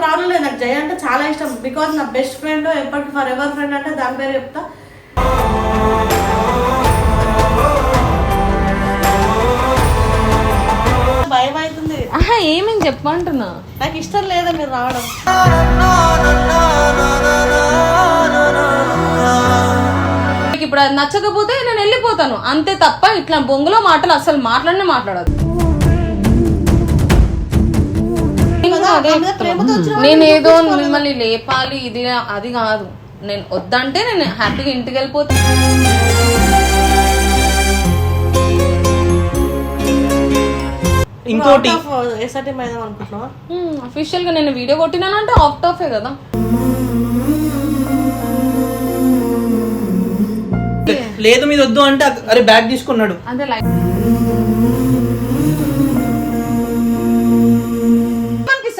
Problem లేదు నాకు జయ అంటే చాలా ఇష్టం. బికాజ్ నా బెస్ట్ ఫ్రెండ్ ఎప్పటికి ఫర్ ఎవర్ ఫ్రెండ్ అంటే దాని పేరు చెప్తా. భయం అవుతుంది ఆహా ఏమని చెప్పమంటున్నా? నాకు ఇష్టం లేదా మీరు రావడం? ఇప్పుడు అది నచ్చకపోతే నేను వెళ్ళిపోతాను. అంతే తప్ప ఇట్లా బొంగులో మాటలు అసలు మాట్లాడనే మాట్లాడదు వాళ్ళు నేను ఏదో మిమ్మల్ని లేపాలి ఇది అది కాదు. నేను వద్దంటే నేను హ్యాపీగా ఇంటికి వెళ్ళిపోతా. ఇంకోటి. అనుకుంటున్నావా? అఫీషియల్గా నేను వీడియో కొట్టినానంటే ఆఫ్ టాఫే కదా. లేదు మీద వద్దు అంటే అరే బ్యాగ్ తీసుకున్నాడు. అదే లైక్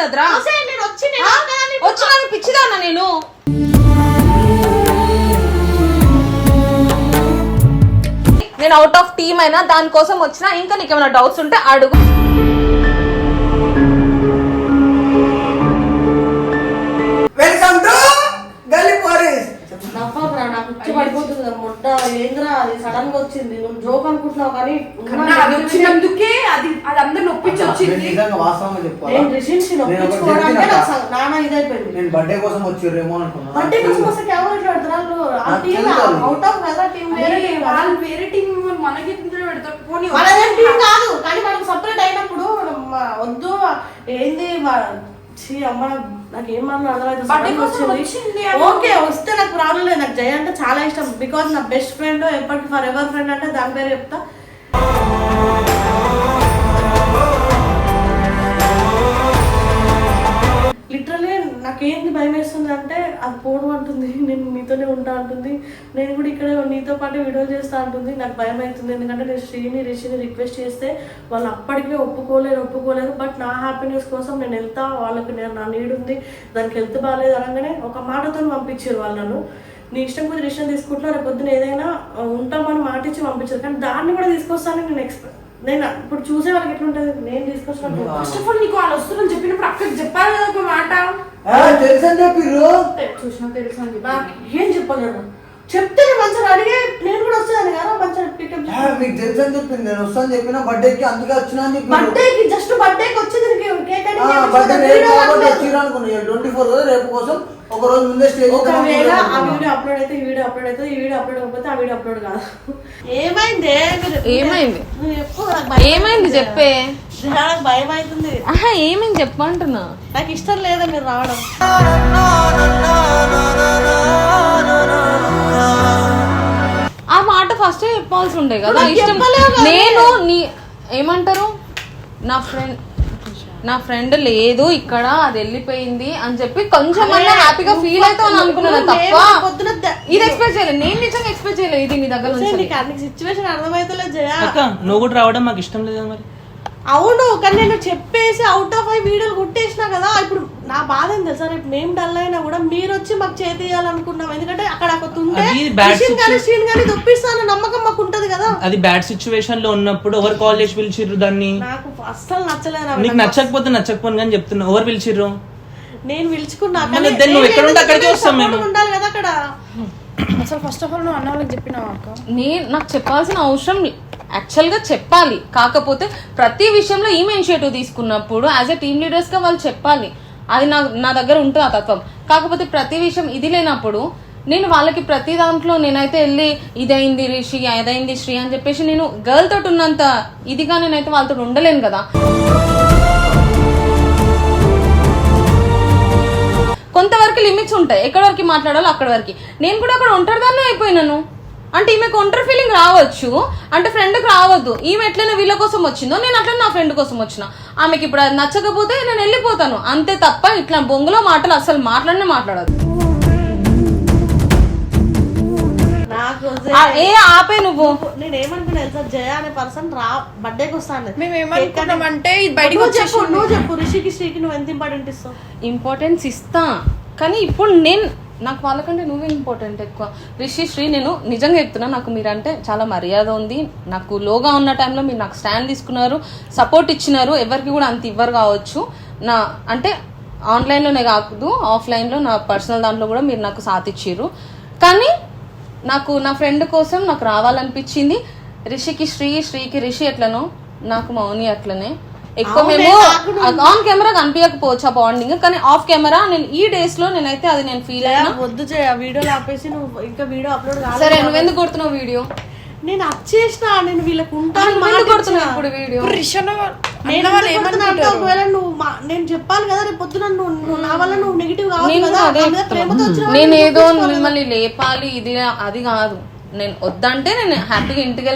అనిపిస్తుందిరా నేను నేను వచ్చిన పిచ్చిదాన్నా నేను? నేను అవుట్ ఆఫ్ టీమ్ అయినా దానికోసం వచ్చినా ఇంకా నీకు ఏమైనా డౌట్స్ ఉంటే అడుగు. వెల్కమ్ టు నాకు పడిపోతుంది ముడ్డ ఏంద్రా అది? సడన్గా వచ్చింది. నువ్వు జోక్ అనుకుంటున్నావు కానీ అది వచ్చినందుకే అది అది అందరు నొప్పించి వచ్చింది. వాస్తవంగా చెప్పాలా నేను నాన్న ఇదైపోయింది నేను బర్త్డే కోసం వచ్చిర్రేమో అనుకున్నా. అంటే కోసం వస్తే ఎవరు ఇట్లా పెడతారు? ఆ నాకు టీం తెలుసు. అవుట్ ఆఫ్ కదా టీం వేరే వాళ్ళు వేరే టీం మనకి ఎందుకు పెడతారు. పోనీ టీం కాదు. కానీ మనకు సపరేట్ అయినప్పుడు వద్దు ఏంది అమ్మ నాకు ఏం మాట్లాడదు Birthday కోసం వచ్చింది. అని- ఓకే వస్తే నాకు ప్రాబ్లం లేదు నాకు జయ అంటే చాలా ఇష్టం. బికాజ్ నా బెస్ట్ ఫ్రెండ్ ఎప్పటికి ఫర్ ఎవర్ ఫ్రెండ్ అంటే దాని పేరు చెప్తా. నాకు నాకేంటి భయం వేస్తుంది అంటే అది పోను అంటుంది. నేను నీతోనే ఉంటా అంటుంది. నేను కూడా ఇక్కడ నీతో పాటు వీడియో చేస్తా అంటుంది. నాకు భయం అవుతుంది ఎందుకంటే నేను శ్రీని రిషిని రిక్వెస్ట్ చేస్తే వాళ్ళు అప్పటికే ఒప్పుకోలేరు ఒప్పుకోలేరు. బట్ నా హ్యాపీనెస్ కోసం నేను వెళ్తా. వాళ్ళకి నేను నా నీడ్ ఉంది. దానికి హెల్త్ బాగాలేదు అనగానే ఒక మాటతో పంపించారు వాళ్ళు నన్ను. నీ ఇష్టం కొద్ది రిషన్ తీసుకుంటున్నా. రేపు పొద్దున ఏదైనా ఉంటామని మాట ఇచ్చి పంపించారు. కానీ దాన్ని కూడా తీసుకొస్తానని నేను ఎక్స్పెక్ట్ నేను ఇప్పుడు చూసే వాళ్ళకి ఎట్లుంటుంది? నేను తీసుకొచ్చినప్పుడు ఫస్ట్ ఆఫ్ ఆల్ నీకు వాళ్ళు వస్తున్నారని చెప్పినప్పుడు అక్కడికి చెప్పాలి కదా ఒక మాట. తెలుసని చెప్పిర్రు చూసినా తెలుసు అని ఏం చెప్పలేరు చెప్తే మంచిగా అడిగే నేను కూడా వచ్చేదాన్ని కదా మంచిగా పికప్ ఆ, మీకు తెలుసని చెప్పింది నేను వస్తాను చెప్పిన బర్త్డేకి అందుకే వచ్చినా అని చెప్పి బర్త్డేకి జస్ట్ బర్త్డేకి వచ్చేది కేక్ బర్త్డే రేపు అనుకున్నా ట్వంటీ ఫోర్ రేపు కోసం ఒక రోజు ముందే స్టేజ్ ఒకవేళ ఆ వీడియో అప్లోడ్ అయితే ఈ వీడియో అప్లోడ్ అయితే ఈ వీడియో అప్లోడ్ అవ్వకపోతే ఆ వీడియో అప్లోడ్ కాదు. ఏమైంది? ఏమైంది? ఏమైంది? చెప్పే అవుతుంది. నాకు భయం అవుతుంది ఆహా ఏమని చెప్పమంటున్నా? నాకు ఇష్టం లేదా మీరు రావడం? ఆ మాట ఫస్ట్ చెప్పాల్సి ఉండే కదా ఇష్టం. నేను నీ ఏమంటారు? నా ఫ్రెండ్ నా ఫ్రెండ్ లేదు ఇక్కడ అది వెళ్ళిపోయింది అని చెప్పి కొంచెం అన్నా హ్యాపీగా ఫీల్ అవుతావు అనుకున్నాను తప్ప? పొద్దున ఇది ఎక్స్పెక్ట్ చేయలేదు. నేను నిజంగా ఎక్స్పెక్ట్ చేయలేదు ఇది నీ దగ్గర నుంచి. నీకు అన్ని సిచ్యువేషన్ అర్థమైతలే జయ. అక్క నువ్వు కూడా రావడం మాకు ఇష్టం లేదు మరి. అవును కానీ నేను చెప్పేసి అవుట్ ఆఫ్ ఐ వీడియోలు కొట్టేసిన కదా ఇప్పుడు నా బాధ ఏం తెలుసా? రేపు మేము డల్ అయినా కూడా మీరు వచ్చి మాకు చేతియాలనుకున్నాం. ఎందుకంటే అక్కడ ఒక కానీ శ్రీన్ కానీ దొప్పిస్తాను నమ్మకం మాకు ఉంటది కదా. అది బ్యాడ్ సిచ్యువేషన్లో ఉన్నప్పుడు ఎవరు కాల్ చేసి పిలిచిర్రు దాన్ని? నాకు అస్సలు నచ్చలేదు. నీకు నచ్చకపోతే నచ్చకపోను కానీ చెప్తున్నా. ఎవరు పిలిచిర్రు? నేను పిలుచుకున్నా. ఉండాలి కదా అక్కడ? అసలు ఫస్ట్ ఆఫ్ ఆల్ నువ్వు అన్న వాళ్ళకి చెప్పినావా అక్క? నేను నాకు చెప్పాల్సిన అవసరం యాక్చువల్గా చెప్పాలి. కాకపోతే ప్రతి విషయంలో ఈమె ఇనిషియేటివ్ తీసుకున్నప్పుడు యాజ్ ఎ టీమ్ లీడర్స్గా వాళ్ళు చెప్పాలి. అది నా నా దగ్గర ఉంటుంది ఆ తత్వం. కాకపోతే ప్రతి విషయం ఇది లేనప్పుడు నేను వాళ్ళకి ప్రతి దాంట్లో నేనైతే వెళ్ళి ఇదైంది రిషి అదైంది శ్రీ అని చెప్పేసి నేను గర్ల్ తోటి ఉన్నంత ఇదిగా నేనైతే వాళ్ళతో ఉండలేను కదా. కొంతవరకు లిమిట్స్ ఉంటాయి. ఎక్కడి వరకు మాట్లాడాలో అక్కడి వరకు. నేను కూడా అక్కడ ఒంటరిదాన్ని అయిపోయినాను. అంటే ఈమెకు ఒంటరి ఫీలింగ్ రావచ్చు. అంటే ఫ్రెండ్కి రావద్దు. ఈమె ఎట్లైనా వీళ్ళ కోసం వచ్చిందో నేను అట్లా నా ఫ్రెండ్ కోసం వచ్చిన. ఆమెకి ఇప్పుడు అది నచ్చకపోతే నేను వెళ్ళిపోతాను. అంతే తప్ప ఇట్లా బొంగులో మాటలు అసలు మాట్లాడనే మాట్లాడదు. ఏ ఆపే నువ్వు? నేను ఏమనుకున్నా తెలుసా? జయ అనే పర్సన్ రా బర్త్డేకి వస్తాను మేము ఏమనుకున్నామంటే ఇది బయటకు నువ్వు చెప్పు వచ్చేసి నువ్వు చెప్పు. రిషికి శ్రీకి నువ్వు ఎంత ఇంపార్టెంట్ ఇస్తావు? ఇంపార్టెన్స్ ఇస్తా. కానీ ఇప్పుడు నేను నాకు వాళ్ళకంటే నువ్వే ఇంపార్టెంట్ ఎక్కువ. రిషి శ్రీ నేను నిజంగా చెప్తున్నా నాకు మీరంటే చాలా మర్యాద ఉంది. నాకు లోగా ఉన్న టైంలో మీరు నాకు స్టాండ్ తీసుకున్నారు సపోర్ట్ ఇచ్చినారు ఎవరికి కూడా అంత ఇవ్వరు కావచ్చు. నా అంటే ఆన్లైన్లోనే కాదు ఆఫ్లైన్లో నా పర్సనల్ దాంట్లో కూడా మీరు నాకు సాత్ ఇచ్చిర్రు. కానీ నాకు నా ఫ్రెండ్ కోసం నాకు రావాలనిపించింది. రిషికి శ్రీ శ్రీకి రిషి ఎట్లనో నాకు మౌని అట్లనే. ఎక్కువ మేము ఆన్ కెమెరా కనిపించకపోవచ్చు ఆ బాండింగ్ కానీ ఆఫ్ కెమెరా నేను ఈ డేస్లో నేనైతే అది నేను ఫీల్ అయినా. వద్దు చేయ వీడియోలు ఆపేసి నువ్వు ఇంకా వీడియో అప్లోడ్ సరే నువ్వెందుకు కొడుతున్నావు వీడియో నేను వచ్చేసిన నేను వీళ్ళకి ఉంటాను కొడుతున్నావు ఇప్పుడు వీడియో ఎందుకు ఒకవేళ నువ్వు నేను చెప్పాలి కదా రేపు పొద్దున నువ్వు నువ్వు నా వల్ల నువ్వు నెగిటివ్ కావాలి నేను కదా అదే నా మీద ప్రేమతో వచ్చిన నేను ఏదో మిమ్మల్ని లేపాలి ఇది అది కాదు. నేను వద్దంటే నేను హ్యాపీగా ఇంటికి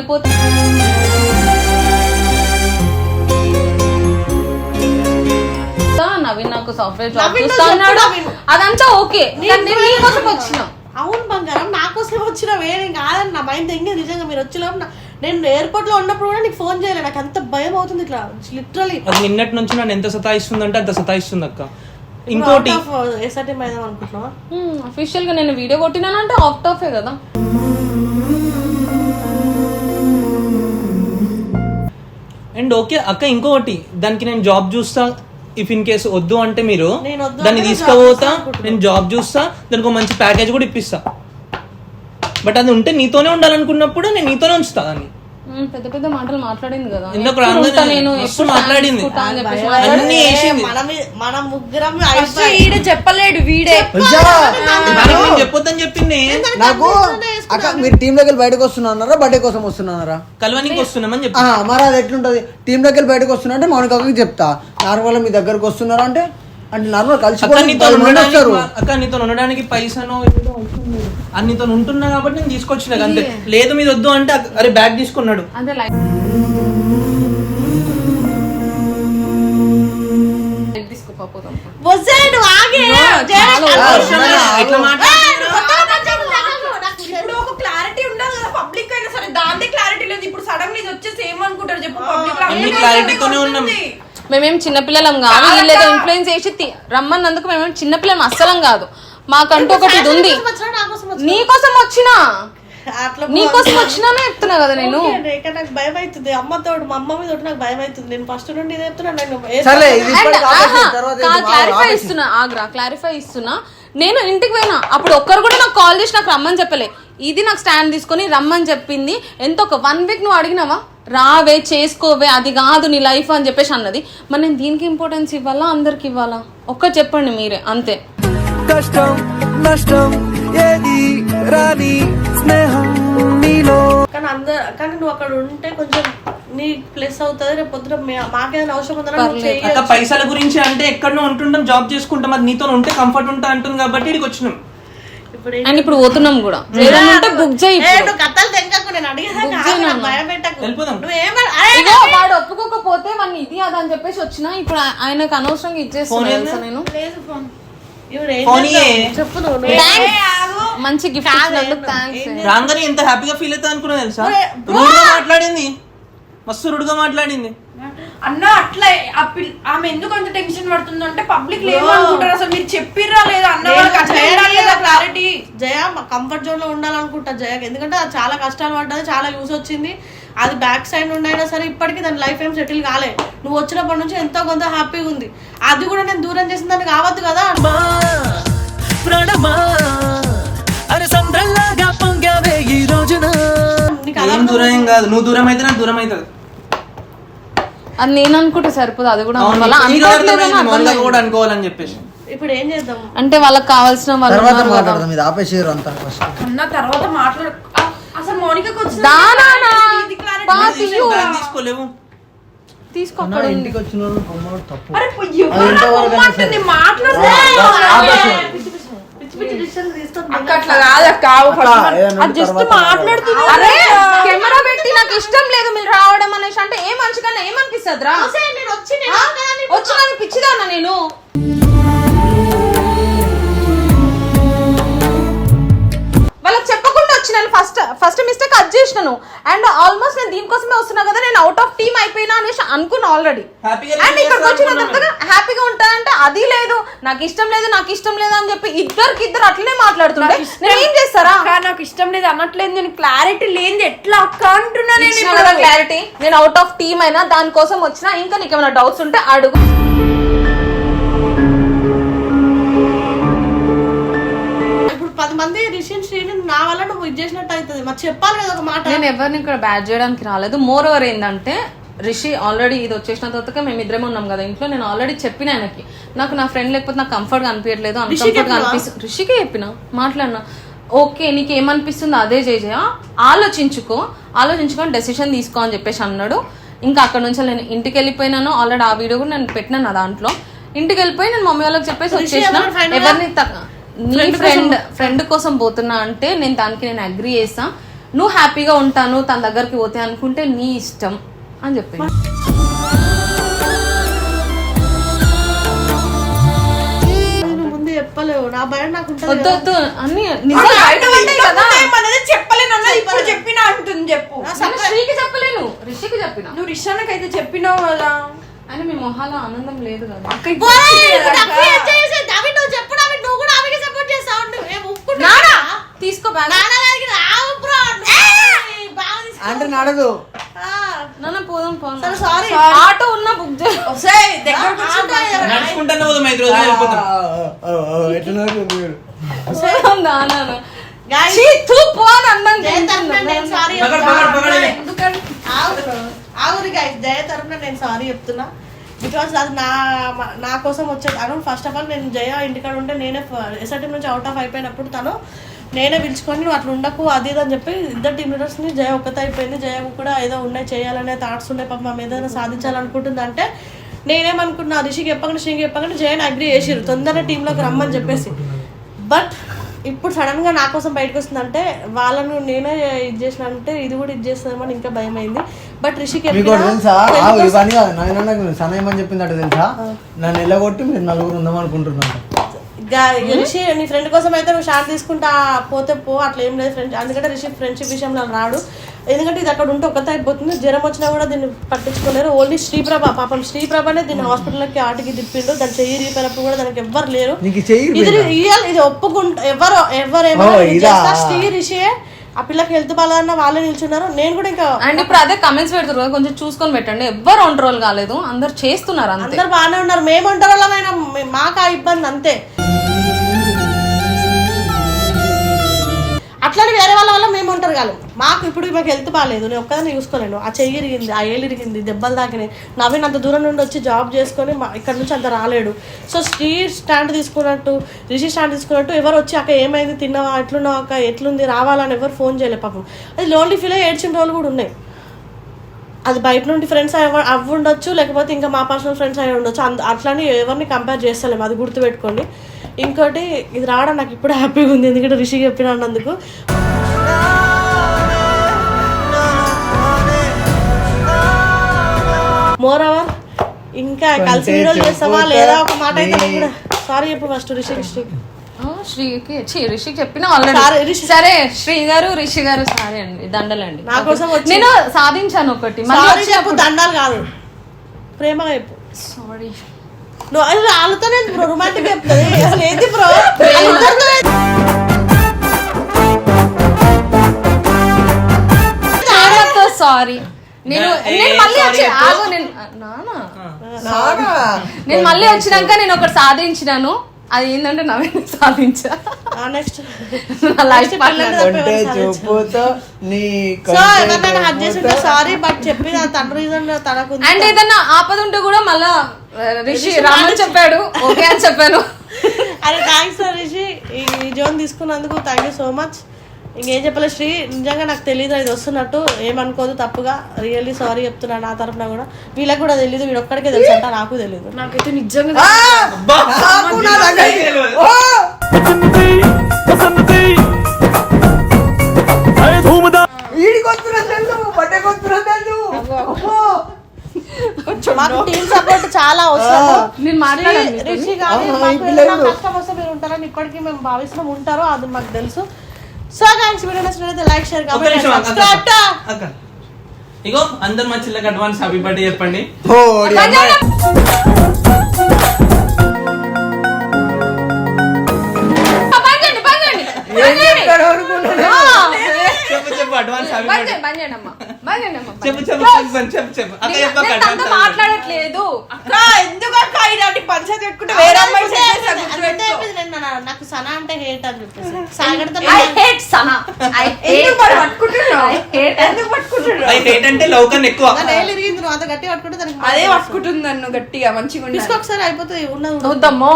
వెళ్ళిపోతా నవీన్ నాకు సాఫ్ట్వేర్ జాబ్ నవీన్ చూస్తా చెప్పు అన్నాడు. నవీన్. అదంతా ఓకే. కానీ నేను వచ్చిన. అవును బంగారం నా కోసం వచ్చిన వేరే కాదని నా భయం తెంగి నిజంగా. మీరు వచ్చేలోపు నా- నేను ఎయిర్పోర్ట్లో ఉన్నప్పుడు కూడా నీకు ఫోన్ చేయలేదు నాకు అంత భయం అవుతుంది ఇట్లా. లిటరలీ అది నిన్నటి నుంచి నన్ను ఎంత సతాయిస్తుందంటే అంత సతాయిస్తుంది అక్క. ఇంకోటి ఎస్ఆర్టీ మైదాం అనుకుంటున్నావా? అఫీషియల్గా నేను వీడియో కొట్టినానంటే ఆఫ్ టాఫే కదా. అండ్ ఓకే అక్క ఇంకొకటి. దానికి నేను జాబ్ చూస్తా. ఇఫ్ ఇన్ కేసు వద్దు అంటే మీరు నేను వద్దు దాన్ని అంటే నేను తీసుకుపోతా నేను జాబ్ చూస్తా దానికి ఒక మంచి ప్యాకేజ్ కూడా ఇప్పిస్తా. బట్ అది ఉంటే నీతోనే ఉండాలనుకున్నప్పుడు నేను నీతోనే ఉంచుతా దాన్ని. పెద్ద పెద్ద మాటలు మాట్లాడింది కదా. నేను? ఎప్పుడు మాట్లాడింది. అన్ని మనం ముగ్గురం ఈడ చెప్పలేడు వీడే. చెప్పొద్దని చెప్పింది. నాకు అక్క మీరు టీం దగ్గర బయటకు వస్తున్నారా బర్త్డే కోసం వస్తున్నారా? కలవనికి వస్తున్నామని చెప్పి. ఆ, మరి అది ఎట్లుంటది? టీం దగ్గర బయటకు వస్తున్నా అంటే మౌనికకి చెప్తా. నార్మల్ మీ దగ్గరకు వస్తున్నారా అంటే అంటే నార్మల్ వస్తారు అక్క నీతో ఉండడానికి పైసను నీతో ఉంటున్నా కాబట్టి నేను తీసుకొచ్చిన అంతే. లేదు మీద వద్దు అంటే అరే బ్యాగ్ తీసుకున్నాడు. క్లారిటీ ఉండాలి కదా పబ్లిక్ అయినా సరే. దాందే క్లారిటీ లేదు. ఇప్పుడు సడన్ ఇది వచ్చేసి ఏమనుకుంటారు చెప్పు పబ్లిక్ క్లారిటీతోనే ఉన్నాం. మేమేం చిన్నపిల్లలం కాదు వీళ్ళేదో ఇన్ఫ్లుయెన్స్ చేసి రమ్మన్నందుకు మేమేం చిన్నపిల్లలం అస్సలం కాదు. మాకంటూ ఒకటి ఇది ఉంది నా కోసం నీ కోసం వచ్చినా? అట్లా నీ కోసం వచ్చినానే చెప్తున్నా కదా నేను. నాకు భయం అవుతుంది. అమ్మతో మా అమ్మ మీద నాకు భయం అవుతుంది. నేను ఫస్ట్ నుండి ఇదే చెప్తున్నా క్లారిఫై. ఇస్తున్నా ఆగ్రా క్లారిఫై ఇస్తున్నా. నేను ఇంటికి పోయినా అప్పుడు ఒక్కరు కూడా నాకు కాల్ చేసి నాకు రమ్మని చెప్పలే. ఇది నాకు స్టాండ్ తీసుకొని రమ్మని చెప్పింది. ఎంత ఒక వన్ వీక్ నువ్వు అడిగినావా? రావే చేసుకోవే అది కాదు నీ లైఫ్ అని చెప్పేసి అన్నది. మరి నేను దీనికి ఇంపార్టెన్స్ ఇవ్వాలా? అందరికి ఇవ్వాలా? ఒక్కటి చెప్పండి మీరే అంతే. కష్టం నష్టం ఏది రాని స్నేహం నీలో కానీ అందరు కానీ నువ్వు అక్కడ ఉంటే కొంచెం నీ ప్లస్ అవుతుంది. రేపు పొద్దున మాకేదైనా అవసరం ఉందా పైసల గురించి అంటే ఎక్కడో ఉంటుంటాం జాబ్ చేసుకుంటాం అది నీతో ఉంటే కంఫర్ట్ ఉంటా అంటుంది కాబట్టి ఇక్కడికి వచ్చినాం. అండ్ ఇప్పుడు పోతున్నాం కూడా. ఉంటే బుక్ చేయి కథలు తెంగకు నేను అడిగేదాకా ఆగు, నాకు భయం పెట్టకు. వెళ్ళిపోదాం. నువ్వేమ అరే, ఇగో వాడు ఒప్పుకోకపోతే వాడిని ఇది అది అని చెప్పేసి వచ్చిన ఇప్పుడు ఆయనకు అనవసరంగా తెలుసా నేను? మంచి గిఫ్ట్ రాగానే ఎంత హ్యాపీగా ఫీల్ అవుతా అనుకున్నా తెలుసా? మాట్లాడింది. మస్తు రుడుగా మాట్లాడింది. అన్న అట్లా ఆమె ఎందుకు అంత టెన్షన్ పడుతుందో అంటే పబ్లిక్ ఏమనుకుంటారు అసలు మీరు చెప్పిర్రా లేదా అన్న వాళ్ళకి క్లారిటీ జయ కంఫర్ట్ జోన్లో ఉండాలనుకుంటా జయకి ఎందుకంటే అది చాలా కష్టాలు పడ్డది చాలా యూస్ వచ్చింది. అది బ్యాక్ సైడ్ నుండి అయినా సరే ఇప్పటికీ దాని లైఫ్ ఏం సెటిల్ కాలే. నువ్వు వచ్చినప్పటి నుంచి ఎంతో కొంత హ్యాపీగా ఉంది. అది కూడా నేను దూరం చేసిన దాన్ని కావద్దు కదా. ప్రాణమా అరే సంద్రంలాగా పొంగావే ఈ రోజున. నీకు దూరం కాదు. నువ్వు దూరం అయితే నాకు దూరం అవుతుంది. అది నేను అనుకుంటే సరిపోదు అది కూడా వాళ్ళ అనుకోవాలని చెప్పేసి ఇప్పుడు ఏం చేద్దాం అంటే వాళ్ళకి కావాల్సిన వాళ్ళు తర్వాత ఉన్నారు కదా. మాట్లాడదాం ఇది ఆపేసారు అంతా ఫస్ట్ అన్న తర్వాత మాట్లాడు ఆ, అసలు మౌనికకి వచ్చిన దానానా? ఇది clarity బా, లేదు. తీయు. బ్యాగ్ తీసుకోలేవు తీసుకో అన్న, అక్కడ ఉంది. ఇంటికి వచ్చిన వాళ్ళు పొమ్మడం తప్పు అరే అది ఎవరు ఎంతవరకు అయినా పొమ్మంటుంది? సరే. మాట్లాడు ఆపేసి. పిచ్చి పిచ్చి డిసిషన్ తీసుకొని అక్క అట్లా కాదక్క అక్క, ఏదన్నా ఉంటే జస్ట్ అరే కెమెరా పెట్టి నాకు ఇష్టం లేదు మీరు రావడం అనేసి అంటే ఏ మంచిగా ఏమనిపిస్తుంది రా నేను? నేను ఫస్ట్ ఫస్ట్ మిస్టేక్ అది చేసినాను. అండ్ ఆల్మోస్ట్ నేను దీనికోసమే వస్తున్నా కదా నేను అవుట్ ఆఫ్ టీమ్ అయిపోయినా అనేసి అనుకున్నా ఆల్రెడీ హ్యాపీగా అండ్ ఇక్కడికి వచ్చిన. తర్వాత హ్యాపీగా ఉంటానంటే అది లేదు. నాకు ఇష్టం లేదు నాకు ఇష్టం లేదు అని చెప్పి ఇద్దరికి ఇద్దరు అట్లనే మాట్లాడుతుంటే నేను ఏం చేస్తారా? నాకు ఇష్టం లేదు అనట్లేదు నేను క్లారిటీ లేనిది ఎట్లా అక్క అంటున్నా నేను క్లారిటీ నేను అవుట్ ఆఫ్ టీమ్ అయినా దానికోసం వచ్చినా ఇంకా నీకు ఏమైనా డౌట్స్ ఉంటే అడుగు. ఇది చేసినట్టు అవుతుంది. మరి చెప్పాలి కదా ఒక మాట. నేను ఎవరిని ఇక్కడ బ్యాడ్ చేయడానికి రాలేదు. మోర్ ఓవర్ ఏంటంటే రిషి ఆల్రెడీ ఇది వచ్చేసిన తర్వాత మేము ఇద్దరేమే ఉన్నాం కదా. ఇంట్లో నేను ఆల్రెడీ చెప్పిన ఆయనకి. నాకు నా ఫ్రెండ్ లేకపోతే నాకు కంఫర్ట్గా అనిపించట్లేదు. అన్కంఫర్ట్గా అనిపిస్తుంది రిషికే చెప్పిన? మాట్లాడినా? ఓకే నీకు ఏమనిపిస్తుందో అదే చేయ ఆలోచించుకో. ఆలోచించుకొని డెసిషన్ తీసుకో అని చెప్పేసి అన్నాడు. ఇంకా అక్కడ నుంచి నేను ఇంటికి వెళ్ళిపోయినాను. ఆల్రెడీ ఆ వీడియో కూడా నేను పెట్టినా నా దాంట్లో. ఇంటికి వెళ్ళిపోయి నేను మమ్మీ వాళ్ళకి చెప్పేసి వచ్చేసిన? ఎవరిని నీ ఫ్రెండ్ ఫ్రెండ్ కోసం పోతున్నా అంటే నేను దానికి నేను అగ్రి చేస్తా. నువ్వు హ్యాపీగా ఉంటాను తన దగ్గరికి పోతే అనుకుంటే నీ ఇష్టం అని చెప్పి నువ్వు ముందు చెప్పలేవు. నా భయం నాకు వద్దు అన్ని చెప్పలేను ఇప్పుడు చెప్పినా అంటుంది చెప్పు. నేను శ్రీకి చెప్పలేను. రిషికి చెప్పిన. నువ్వు చెప్పినావు కదా. అని మీ మొహాలో ఆనందం లేదు కదా అక్క ఇప్పుడు వచ్చింది కదా అక్క. దావిడ్ నువ్వు చెప్పు దావిడ్ నువ్వు కూడా ఆమెకి సపోర్ట్ చేస్తావు నువ్వు ఏం ఒప్పుకుంటా నానా తీసుకో అంటే నడదు. నాన్న పోదాం పోదాం. సరే ఆటో ఉన్నా బుక్ నడుచుకుంటానే పోదాం ఐదు రోజులు వెళ్ళిపోతాం. ఎట్లా? నాన్న జయ తరపున నేను సారీ ఆగురు గైస్ జయ నేను చెప్తున్నా. బికాస్ అది నా నా కోసం వచ్చేది. అను ఫస్ట్ ఆఫ్ ఆల్ నేను జయ ఇంటికాడ ఉంటే నేనే ఎస్ఆర్టీ నుంచి అవుట్ ఆఫ్ అయిపోయినప్పుడు తను నేనే పిలుచుకొని నువ్వు అట్లా ఉండకు అది ఇది అని చెప్పి ఇద్దరు టీమ్ లీడర్స్ని జయ ఒక్కతే అయిపోయింది జయ కూడా ఏదో ఉన్నాయి చేయాలనే థాట్స్ ఉన్నాయి పాపం ఆమె ఏదైనా సాధించాలనుకుంటుంది అంటే నేనేమనుకున్నా రిషికి చెప్పకుండా శ్రీకి చెప్పకుండా జయని అగ్రి చేసిరు తొందరగా టీంలోకి రమ్మని చెప్పేసి బట్ ఇప్పుడు సడన్గా నా కోసం బయటకు వస్తుందంటే వాళ్ళను నేనే ఇది చేసిన అంటే ఇది కూడా ఇది చేస్తామని ఇంకా భయం అయింది బట్ రిషికి తెలుసా చెప్పిందట నన్ను ఎల్లగొట్టి మీరు నలుగురు ఉందాం అనుకుంటున్నాను గా- రిషి నీ ఫ్రెండ్ కోసం అయితే నువ్వు షార్ట్ తీసుకుంటా పోతే పో అట్లా ఏం లేదు ఫ్రెండ్ అందుకంటే రిషి ఫ్రెండ్షిప్ విషయంలో రాడు. ఎందుకంటే ఇది అక్కడ ఉంటే ఒక్కతే అయిపోతుంది. జ్వరం వచ్చినా కూడా దీన్ని పట్టించుకోలేరు. ఓన్లీ శ్రీప్రభ పాపం శ్రీప్రభనే దీన్ని హాస్పిటల్కి ఆటికి తిప్పిండు. దాని చెయ్యి రీపోయినప్పుడు కూడా దానికి ఎవ్వరు లేరు. ఇది రియల్ ఇది ఒప్పుకుంటా ఎవరు ఎవరు? శ్రీ రిషియే ఆ పిల్లకి హెల్త్ బాగాలన్న వాళ్ళే నిల్చున్నారు. నేను కూడా ఇంకా అండ్ ఇప్పుడు అదే కమెంట్స్ పెడుతున్నారు కదా, కొంచెం చూసుకొని పెట్టండి. ఎవ్వరు ఒంటి రోజులు కాలేదు. అందరు చేస్తున్నారు అంతే. అందరు బాగానే ఉన్నారు. మేము ఉంటారు వాళ్ళమైనా మాకు ఆ ఇబ్బంది అంతే. వల్ల మాకు ఇప్పుడు మాకు హెల్త్ బాగాలేదు నేను ఒక్కదాన్ని చూసుకోలేను. ఆ చెయ్యి ఇరిగింది ఆ ఏళ్ళు ఇరిగింది దెబ్బలు తాకినాయి. నవీన్ అంత దూరం నుండి వచ్చి జాబ్ చేసుకొని మా ఇక్కడ నుంచి అంత రాలేడు. సో స్టీ స్టాండ్ తీసుకున్నట్టు రిషి స్టాండ్ తీసుకున్నట్టు ఎవరు వచ్చి అక్క ఏమైంది? తిన్నావా? ఎట్లున్నావా అక్క? ఎట్లుంది? రావాలని ఎవరు ఫోన్ చేయలేదు పాపం. అది లోన్లీ ఫీల్ అయ్యి ఏడ్చిన రోజులు కూడా ఉన్నాయి. అది బయట నుండి ఫ్రెండ్స్ అవ్వ అవ్వ ఉండొచ్చు లేకపోతే ఇంకా మా పర్సనల్ ఫ్రెండ్స్ అయి ఉండొచ్చు. అంద అట్లని ఎవరిని కంపేర్ చేస్తలేము. అది గుర్తుపెట్టుకోండి. ఇంకోటి ఇది రావడం నాకు ఇప్పుడు హ్యాపీగా ఉంది. ఎందుకంటే రిషి చెప్పినందుకు. మోర్ ఓవర్ ఇంకా కలిసి వీడియోలు చేస్తావా? లేదా ఒక మాట అయితే కూడా సారీ చెప్పు ఫస్ట్ రిషి రిషి. ఆ, శ్రీకి ఛీ, రిషికి చెప్పిన ఆల్రెడీ సారీ, రిషి. సరే శ్రీ గారు రిషి గారు సారీ అండి దండలండి. నా కోసం వచ్చి- నేను సాధించాను ఒకటి. సారీ చెప్పు దండాలు కాదు. ప్రేమగా చెప్పు. సారీ నువ్వు అసలు వాళ్ళతోనే బ్రో రొమాంటిక్ చెప్తుంది అసలు ఏంది బ్రో సారీ నేను నేను మళ్ళీ వచ్చి. ఆగు నేను నానా? నేను మళ్ళీ వచ్చినాక నేను ఒకటి సాధించినాను. అది ఏంటంటే సాధించా. నెక్స్ట్ నా లైఫ్ చూపుతో నీ సో హక్ సారీ బట్ చెప్పి తన రీజన్ తనకు ఉంది. అండ్ ఏదన్నా ఆపద ఉంటే కూడా మళ్ళా రిషి రామని చెప్పాడు. ఓకే అని చెప్పాను. అరే థ్యాంక్స్ రిషి. ఈ జోన్ తీసుకున్నందుకు థ్యాంక్ యూ సో మచ్ ఇంకేం చెప్పలేదు శ్రీ? నిజంగా నాకు తెలియదు ఇది వస్తున్నట్టు. ఏమనుకోదు తప్పుగా. రియల్లీ సారీ చెప్తున్నా నా తరఫున కూడా. వీళ్ళకి కూడా తెలియదు వీడు ఒక్కడికే తెలుసు అంట నాకు తెలియదు నాకైతే నిజంగా మాకు టీం సపోర్ట్ చాలా అవసరం. రిషి కష్టం మీరు ఉంటారని ఇప్పటికీ మేము భావిస్తున్నాం ఉంటారు అది మాకు తెలుసు. సో థ్యాంక్స్ వీడియో నచ్చినట్లయితే లైక్ షేర్ కామెంట్ సబ్స్క్రైబ్ అక్క. అక్క ఇగో అందరు మా చిల్లకి అడ్వాన్స్ హ్యాపీ బర్త్డే చెప్పండి. ఓడి? చెప్పు చెప్పు అడ్వాన్స్ హ్యాపీ బర్త్డే చెప్పు చెప్పు చెప్పు చెప్పు అక్క నేను- చెప్పు నేను. మాట్లాడట్లేదు అక్క ఎందుకు అక్క ఇలాంటి పంచాయతీ పెట్టుకుంటే వేరే అమ్మాయి. నేను నాకు సనా అంటే హేట్ అని చెప్పేసి. సాగడతో ఐ హేట్ సనా. ఐ మరి పట్టుకుంటున్నావు? ఎందుకు పట్టుకుంటున్నావు? ఏంటంటే లవ్ కన్నా ఎక్కువ. నేలు ఇరిగింది నువ్వు అంత గట్టి పట్టుకుంటే దానికి అదే పట్టుకుంటుంది నన్ను గట్టిగా మంచిగా. తీసుకో ఒకసారి అయిపోతుంది ఉన్నది వద్దమ్మో.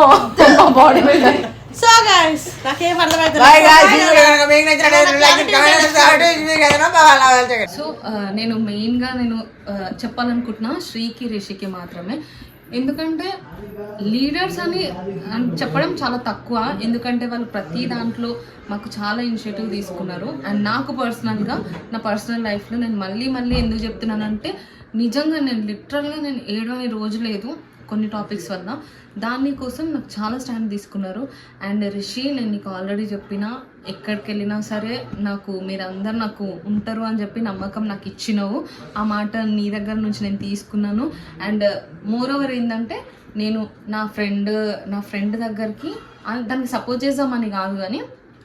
బాడీ సో గాయస్ నాకేం అర్థమైతే సో ఆ, నేను మెయిన్గా నేను ఆ, చెప్పాలనుకుంటున్నా శ్రీకి రిషికి మాత్రమే. ఎందుకంటే లీడర్స్ అని అని చెప్పడం చాలా తక్కువ. ఎందుకంటే వాళ్ళు ప్రతి దాంట్లో మాకు చాలా ఇనిషియేటివ్ తీసుకున్నారు. అండ్ నాకు పర్సనల్గా నా పర్సనల్ లైఫ్లో నేను మళ్ళీ మళ్ళీ ఎందుకు చెప్తున్నానంటే నిజంగా నేను లిటరల్గా నేను ఏడవని రోజు లేదు కొన్ని టాపిక్స్ వల్ల. దాని కోసం నాకు చాలా స్టాండ్ తీసుకున్నారు. అండ్ రిషి నేను నీకు ఆల్రెడీ చెప్పిన ఎక్కడికి వెళ్ళినా సరే నాకు మీరందరు నాకు ఉంటారు అని చెప్పి నమ్మకం నాకు ఇచ్చినావు. ఆ మాట నీ దగ్గర నుంచి నేను తీసుకున్నాను. అండ్ మోర్ ఓవర్ ఏంటంటే నేను నా ఫ్రెండ్ నా ఫ్రెండ్ దగ్గరికి దానికి సపోర్ట్ చేద్దామని కాదు కానీ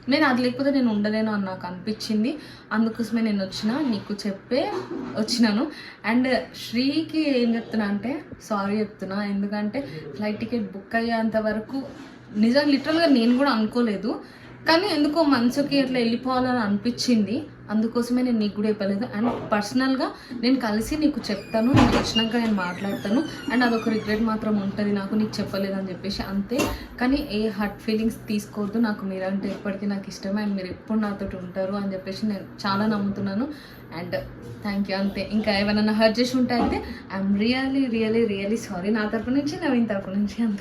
నేను అది లేకపోతే నేను ఉండలేను అని నాకు అనిపించింది. అందుకోసమే నేను వచ్చిన నీకు చెప్పే వచ్చినాను. అండ్ శ్రీకి ఏం చెప్తున్నా అంటే సారీ చెప్తున్నా. ఎందుకంటే ఫ్లైట్ టికెట్ బుక్ అయ్యేంత వరకు నిజంగా లిటరల్గా నేను కూడా అనుకోలేదు. కానీ ఎందుకో మనసుకి అట్లా వెళ్ళిపోవాలని అనిపించింది. అందుకోసమే నేను నీకు కూడా ఇవ్వలేదు అండ్ పర్సనల్గా నేను కలిసి నీకు చెప్తాను నీకు వచ్చినాక నేను మాట్లాడతాను. అండ్ అదొక రిగ్రెట్ మాత్రం ఉంటుంది నాకు నీకు చెప్పలేదు అని చెప్పేసి అంతే. కానీ ఏ హర్ట్ ఫీలింగ్స్ తీసుకోవద్దు. నాకు మీరంటే ఎప్పటికీ నాకు ఇష్టమే అండ్ మీరు ఎప్పుడు నాతో ఉంటారు అని చెప్పేసి నేను చాలా నమ్ముతున్నాను. అండ్ థ్యాంక్ యూ అంతే. ఇంకా ఏమైనా హర్ట్ చేసి ఉంటే అయితే I'm really really really sorry నా తరపు నుంచి నవీన్ తరపు నుంచి అంతే.